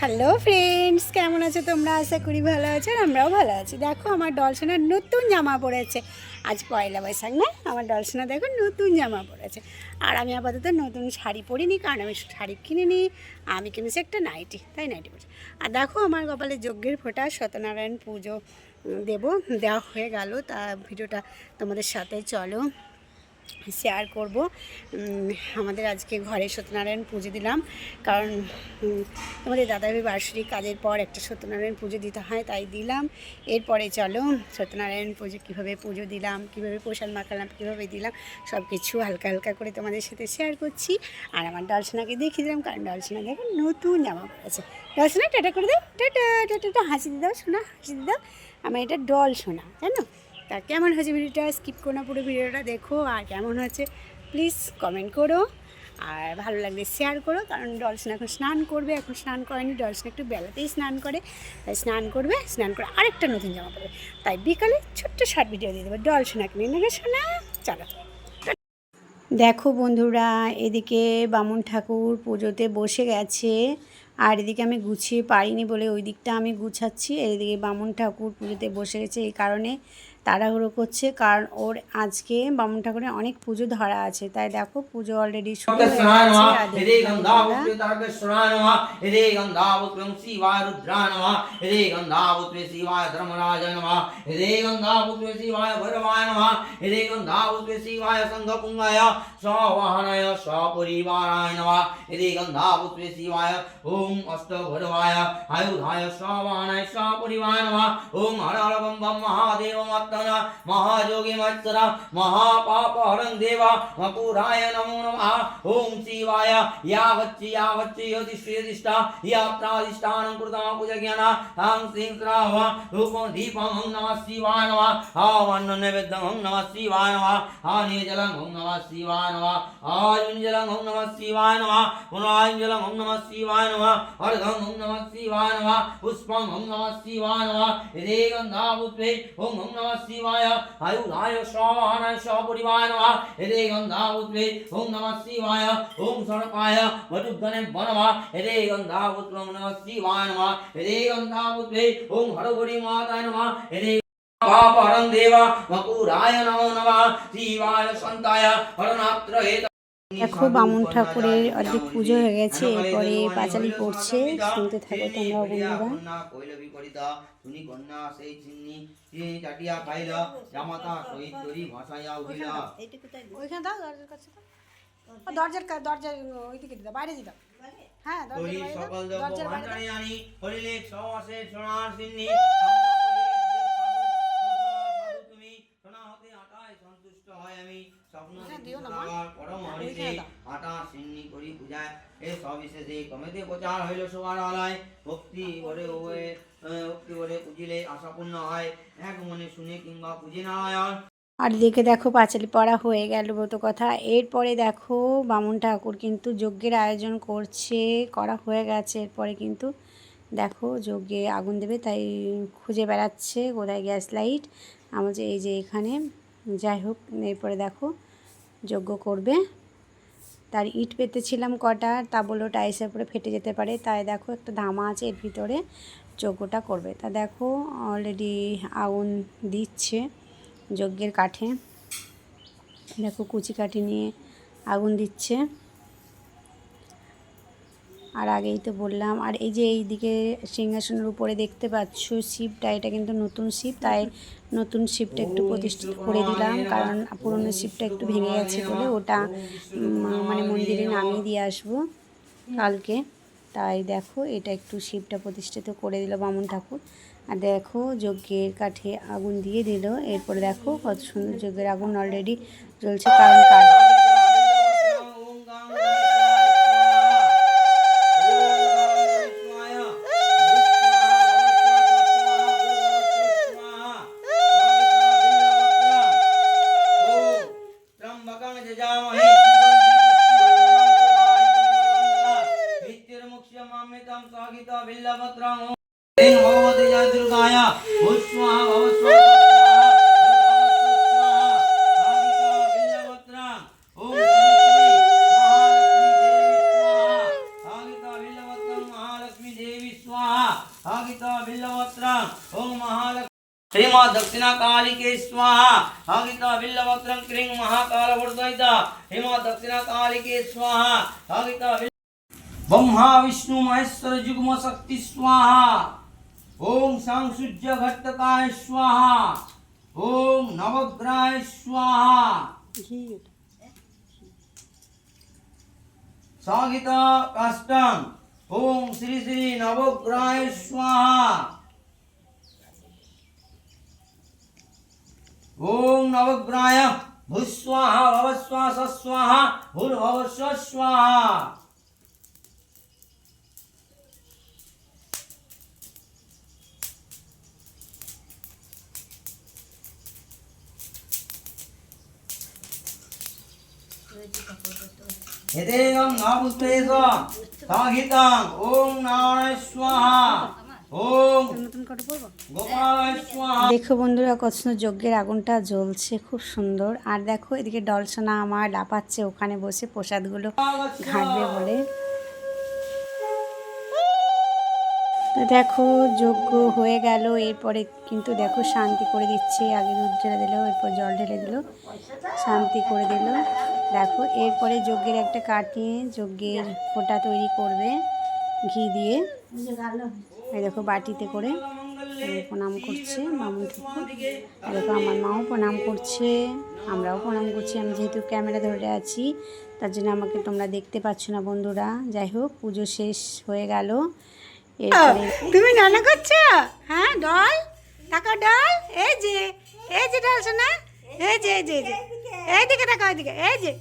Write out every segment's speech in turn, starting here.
Hello friends কেমন আছো তোমরা? আশা করি ভালো আছো আর আমরাও ভালো আছি। দেখো, আমার ডলসোনার নতুন জামা পড়েছে আজ পয়লা বৈশাখ, না? আমার ডলসোনা দেখো, নতুন জামা পড়েছে আর আমি আপাতত নতুন শাড়ি পরিনি, কারণ আমি শাড়ি কিনিনি। আমি কিনেছি একটা নাইটি, তাই নাইটি পরছি। আর দেখো, আমার কপালে যজ্ঞের ফোঁটা, সত্যনারায়ণ পুজো দেবো, দেওয়া হয়ে গেল। তা, ভিডিওটা তোমাদের সাথে চলো। শেয়ার করব। আমাদের আজকে ঘরে সত্যনারায়ণ পুজো দিলাম। কারণ আমাদের দাদাভাই বার্ষিক কাজের পর একটা সত্যনারায়ণ পুজো দিতে হয়, তাই দিলাম। এরপরে চলো, সত্যনারায়ণ পুজো কীভাবে পুজো দিলাম, কীভাবে প্রসাদ মাখালাম, কীভাবে দিলাম সব কিছু হালকা হালকা করে তোমাদের সাথে শেয়ার করছি। আর আমার ডালসোনাকে দেখিয়ে দিলাম, কারণ ডালসোনা দেখো নতুন জামা পড়েছে ডালসোনা টাটা করে দাও, টাটা টাটা হাসি দাও শোনা হাসি দাও। আমার এটা ডল শোনা জানো? তা কেমন হয়েছে ভিডিওটা? স্কিপ করো না পুরো ভিডিওটা, দেখো। আর কেমন হয়েছে প্লিজ কমেন্ট করো। আর ভালো লাগলে শেয়ার করো, কারণ ডলসন এখন স্নান করবে। এখন স্নান করেনি ডলসন একটু বেলাতেই স্নান করে। তাই স্নান করবে, স্নান করে আরেকটা নতুন জামা পরবে তাই বিকালে ছোট্ট শর্ট ভিডিও দিয়ে দেবে। ডলসোনাকে নিয়ে শোনা চলো। দেখো বন্ধুরা, এদিকে বামুন ঠাকুর পুজোতে বসে গেছে। আর এদিকে আমি গুছিয়ে পারিনি বলে ওই দিকটা আমি গুছাচ্ছি। এদিকে বামুন ঠাকুর পুজোতে বসে গেছে এই কারণে তাড়াহুড়ো করছে কারণ ওর আজকে বামুন ঠাকুরের অনেক পুজো ধরা আছে। তাই দেখো পুজো অলরেডি শুরু ভৈরবায় ওম আয়ুধায় নমঃ ওম হর হর বম মহাদেব महात्मना महायोगी मत्सरा महापाप हरण देवा वपुराय नमो नमः। ओम शिवाय। यावच्चि यावच्चि योतिष्ठा या प्रादिष्ठानं कृतां पूजज्ञाना, तां श्रीं श्रावा रूपं दीपं हं नमः शिवाय नमः। आवान्न नैवेद्यं हं नमः शिवाय नमः। आनीजलं हं नमः शिवाय नमः। आयुञ्जलं हं नमः शिवाय नमः। पुनरायुञ्जलं हं नमः शिवाय नमः। अर्घं हं नमः शिवाय नमः। पुष्पम हं नमः शिवाय नमः। यदि गङ्गापुष्पे ॐ हं नमः शिवाय आयुधाय स्वाहाय स्वपरिवाय नमः हरे गन्धापुत्रे ॐ नमः शिवाय ॐ सर्पाय वटुगणे वनमः हरे गन्धापुत्रं नमः शिवाय नमः हरे गन्धापुत्रे ॐ हरगुरि माताय नमः हरे पापहरं देव मकुराय नमो नमः शिवाय सन्ताय हरनात्रये দেখো বামুন ঠাকুরের অর্ধেক পুজো হয়ে গেছে এরপরে পাঁচালি পড়ছে শুনতে থাকো তোমরাও বন্ধুরা। কৈলবি করিতা শুনি কন্যা সেই চিন্নি তিনি চাটিয়া খাইল জামাতা সহিত তরি ভাসাইয়া উঠিলা ওইখানে দাও দরজার কাছে দাও। দরজার দরজার ওইদিকে বাইরে হ্যাঁ দরজার বাইরে দরজার বাইরে আনি হরিলেখ সহসে সোনার সিন্নি তুমি সোনা হতে আটায় সন্তুষ্ট হয় আমি স্বপ্ন হ্যাঁ, দেখি দিও না মা। সদাগর পরম হরিতে ওইখানে দাও। আটা সিন্নি করি পূজায় এ সবিশেষে কমেতে প্রচার হইল সবার আলায় ভক্তি ভরে ওয়ে ভক্তি ভরে পুজিলে আশাপূর্ণ হয়। এক মনে শুনে কিংবা পুজে না আর দেখে দেখো পাঁচালি পড়া হয়ে গেল ব্রত কথা। এরপরে দেখো বামুন ঠাকুর কিন্তু যজ্ঞের আয়োজন করছে করা হয়ে গেছে। এরপরে কিন্তু দেখো যজ্ঞে আগুন দেবে তাই খুঁজে বেড়াচ্ছে কোথায় গ্যাস লাইট। আমার যে এই যে এখানে যাই হোক এরপরে দেখো যজ্ঞ করবে। তার ইট পেতেছিলাম কটা তা বলল টাইসের পরে ফেটে যেতে পারে। তাই দেখো একটা ধামা আছে, এর ভিতরে যজ্ঞটা করবে। তা দেখো অলরেডি আগুন দিচ্ছে যজ্ঞের কাঠে। দেখো কুচি কাঠি নিয়ে আগুন দিচ্ছে। আর আগেই তো বললাম। আর এই যে এইদিকে সিংহাসনের উপরে দেখতে পাচ্ছ শিবটা এটা কিন্তু নতুন শিব, তাই নতুন শিবটা একটু প্রতিষ্ঠিত করে দিলাম। কারণ পুরনো শিবটা একটু ভেঙে গেছে বলে ওটা মানে মন্দিরে নামিয়ে দিয়ে আসব কালকে। তাই দেখো, এটা একটু শিবটা প্রতিষ্ঠিত করে দিল বামুন ঠাকুর। আর দেখো, যজ্ঞের কাঠে আগুন দিয়ে দিল। এরপরে দেখো কত সুন্দর যজ্ঞের আগুন অলরেডি জ্বলছে, কারণ কাঠ। যে যাও श्रीमद् दक्षिणा कालिके स्वाहा हगिता बिल्लवक्त्रं क्रीं महाकाल वर्धयिता श्रीमद् दक्षिणा कालिके स्वाहा हगिता ब्रह्मा विष्णु महेश्वर जुग्म शक्ति स्वाहा ओम सांसुज्य घट्टकाय स्वाहा ओम नवग्राय स्वाहा सागित काष्टम ओम श्री श्री नवग्राय स्वाहा ओम नवग्राय भूस्वाहा भूर्भवस्व स्वाहा साहितं। ॐ नारायण स्वाहा দেখো বন্ধুরা কত সুন্দর যজ্ঞের আগুনটা জ্বলছে খুব সুন্দর। আর দেখো এদিকে ডলসোনা আমার লাপাচ্ছে ওখানে বসে প্রসাদগুলো ঘাঁটবে বলে। তো দেখো যজ্ঞ হয়ে গেল এরপরে কিন্তু দেখো শান্তি করে দিচ্ছে আগে দুধ ঢেলে দিল এরপর জল ঢেলে দিল শান্তি করে দিল। দেখো এরপরে যজ্ঞের একটা কাটিয়ে যজ্ঞের ফোঁটা তৈরি করবে ঘি দিয়ে। এই দেখো বাটিতে করে প্রণাম করছে মামুন ঠাকুর। দেখো আমার মাও প্রণাম করছে, আমরাও প্রণাম করছি। আমি যেহেতু ক্যামেরা ধরে আছি, তার জন্য আমাকে তোমরা দেখতে পাচ্ছ না বন্ধুরা। যাই হোক, পুজো শেষ হয়ে গেল। তুমি নানা করছ? হ্যাঁ ডল? টাকা ডল? এই যে এই যে ডল শোনা এই যে এই যে, এই এইদিকে টাকা ওইদিকে এই যে।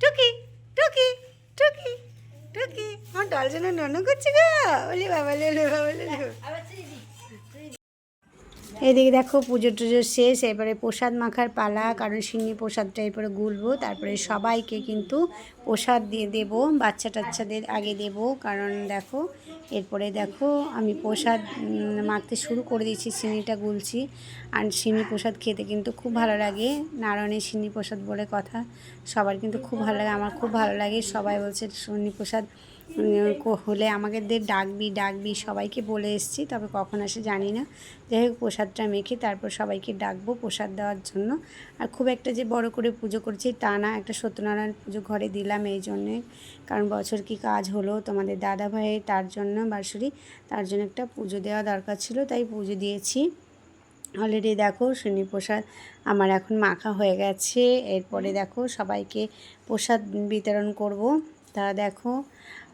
টুকি টুকি টুকি। টুকি আমার ডাল যেন নন করছে গা। বলি বাবা লে বাবা লে এদিকে দেখো, পুজো টুজো শেষ এবারে প্রসাদ মাখার পালা, কারণ সিন্নি প্রসাদটা এরপরে গুলবো, তারপরে সবাইকে কিন্তু প্রসাদ দিয়ে দেবো বাচ্চা টাচ্চাদের আগে দেব, কারণ দেখো এরপরে দেখো আমি প্রসাদ মাখতে শুরু করে দিয়েছি সিনিটা গুলছি। আর সিনি প্রসাদ খেতে কিন্তু খুব ভালো লাগে। নারায়ণের সিনি প্রসাদ বলে কথা, সবার কিন্তু খুব ভালো লাগে, আমার খুব ভালো লাগে। সবাই বলছে সিনি প্রসাদ হলে আমাদের ডাকবি ডাকবি, সবাইকে বলে এসেছি, তবে কখন আসে জানি না। যাই হোক, প্রসাদটা মেখে তারপর সবাইকে ডাকবো প্রসাদ দেওয়ার জন্য। আর খুব একটা যে বড় করে পুজো করছি তা না, একটা সত্যনারায়ণ পুজো ঘরে দিলাম এই জন্যে। কারণ বছর কি কাজ হলো, তোমাদের দাদা ভাই তার জন্য বাসুরি তার জন্য একটা পুজো দেওয়া দরকার ছিল, তাই পুজো দিয়েছি। অলরেডি দেখো, শনি প্রসাদ আমার এখন মাখা হয়ে গেছে। এরপরে দেখো সবাইকে প্রসাদ বিতরণ করব। তা দেখো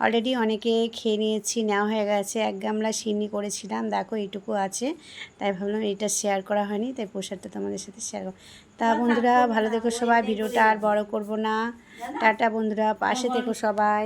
অলরেডি অনেকে খেয়ে নিয়েছি নেওয়া হয়ে গেছে এক গামলা সিন্নি করেছিলাম দেখো এইটুকু আছে। তাই ভাবলাম এটা শেয়ার করা হয়নি তাই প্রসাদটা তোমাদের সাথে শেয়ার করো তা বন্ধুরা ভালো দেখো সবাই ভিডিওটা আর বড় করব না। টাটা বন্ধুরা পাশে থেকো সবাই।